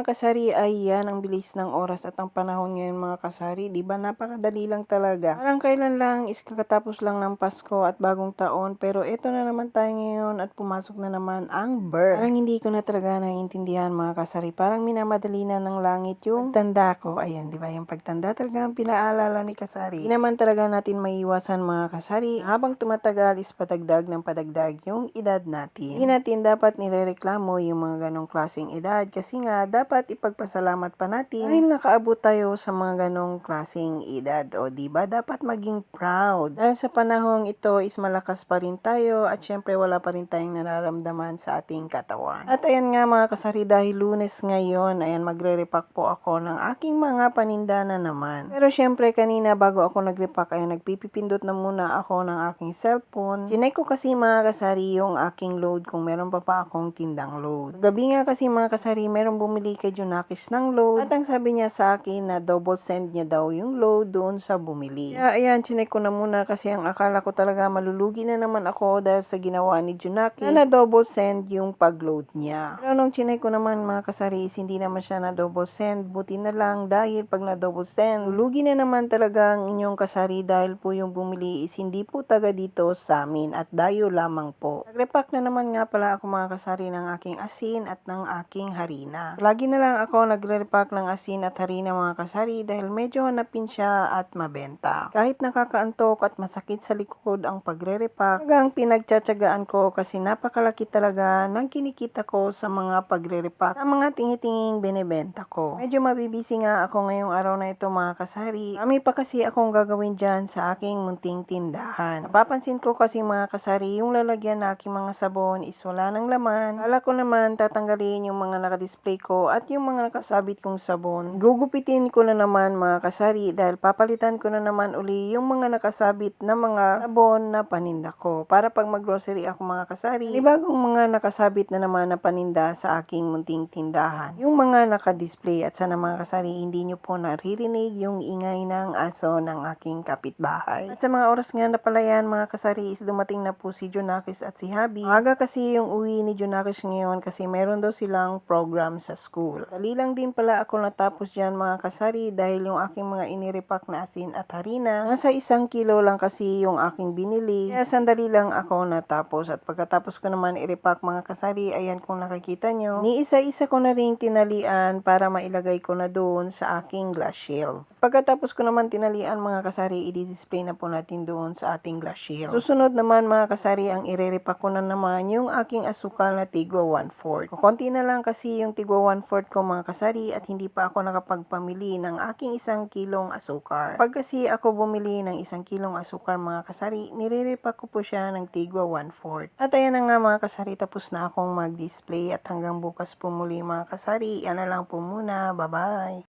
mga kasari, ay yan ang bilis ng oras at ang panahon ngayon mga kasari. Ba napakadali lang talaga. Parang kailan lang is kakatapos lang ng Pasko at bagong taon. Pero eto na naman tayo ngayon at pumasok na naman ang birth. Parang hindi ko na talaga naiintindihan mga kasari. Parang minamadali na ng langit yung tanda ko. Ayan, di ba yung pagtanda talaga ang pinaalala ni kasari. Di naman talaga natin maiiwasan mga kasari. Habang tumatagal is padagdag ng padagdag yung edad natin. Hindi natin dapat nirereklamo yung mga ganong klaseng edad kasi nga dapat ipagpasalamat pa natin. Dahil nakaabot tayo sa mga ganong klaseng edad o di ba? Dapat maging proud. Dahil sa panahong ito is malakas pa rin tayo at syempre wala pa rin tayong nararamdaman sa ating katawan. At ayan nga mga kasari dahil lunes ngayon ayan magre-repack po ako ng aking mga paninda na naman. Pero syempre kanina bago ako nagrepack ayan nagpipipindot na muna ako ng aking cellphone. Sinay ko kasi mga kasari yung aking load kung meron pa pa akong tindang load. Gabi nga kasi mga kasari meron bumili kay Junakis ng load. At ang sabi niya sa akin na double send niya daw yung load doon sa bumili. Kaya ayan chinek ko na muna kasi ang akala ko talaga malulugi na naman ako dahil sa ginawa ni Junakis. Na na double send yung pag-load niya. Pero nung chinek ko naman mga kasari is hindi naman siya na double send. Buti na lang dahil pag na double send lulugi na naman talaga ang inyong kasari dahil po yung bumili is hindi po taga dito sa amin at dayo lamang po. Nagrepack na naman nga pala ako mga kasari ng aking asin at ng aking harina. Lagi na lang ako nagre-repack ng asin at harina mga kasari dahil medyo hanapin siya at mabenta. Kahit nakakaantok at masakit sa likod ang pagre-repack hanggang pinagtsatsagaan ko kasi napakalaki talaga ng kinikita ko sa mga pagre-repack sa mga tingi-tinging binebenta ko. Medyo mabibisi nga ako ngayong araw na ito mga kasari. Kami pa kasi akong gagawin dyan sa aking munting tindahan. Napapansin ko kasi mga kasari yung lalagyan na aking mga sabon is wala ng laman. Kala ko naman tatanggalin yung mga nakadisplay ko at yung mga nakasabit kong sabon gugupitin ko na naman mga kasari dahil papalitan ko na naman uli yung mga nakasabit na mga sabon na paninda ko. Para pag mag-grocery ako mga kasari bagong mga nakasabit na naman na paninda sa aking munting tindahan. Yung mga nakadisplay at sana mga kasari hindi nyo po naririnig yung ingay ng aso ng aking kapitbahay. At sa mga oras nga na pala yan mga kasari is dumating na po si Junakis at si Habi. Aga kasi yung uwi ni Junakis ngayon kasi meron daw silang program sa school dali lang din pala ako natapos dyan mga kasari dahil yung aking mga inirepack na asin at harina nasa isang kilo lang kasi yung aking binili. Kaya sandali lang ako natapos. At pagkatapos ko naman irepack mga kasari ayan kung nakikita nyo ni isa-isa ko na rin tinalian para mailagay ko na doon sa aking glass shield pagkatapos ko naman tinalian mga kasari i-display na po natin doon sa ating glass shield susunod naman mga kasari ang irerepack ko na naman yung aking asukal na tigwa 1/4 konti na lang kasi yung tigwa 1/4 ko mga kasari at hindi pa ako nakapagpamili ng aking isang kilong asukar. Pag kasi ako bumili ng isang kilong asukar mga kasari nire-repack ko po siya ng tigwa 1/4 at ayan na nga mga kasari tapos na akong mag-display at hanggang bukas po muli mga kasari yan na lang po muna bye bye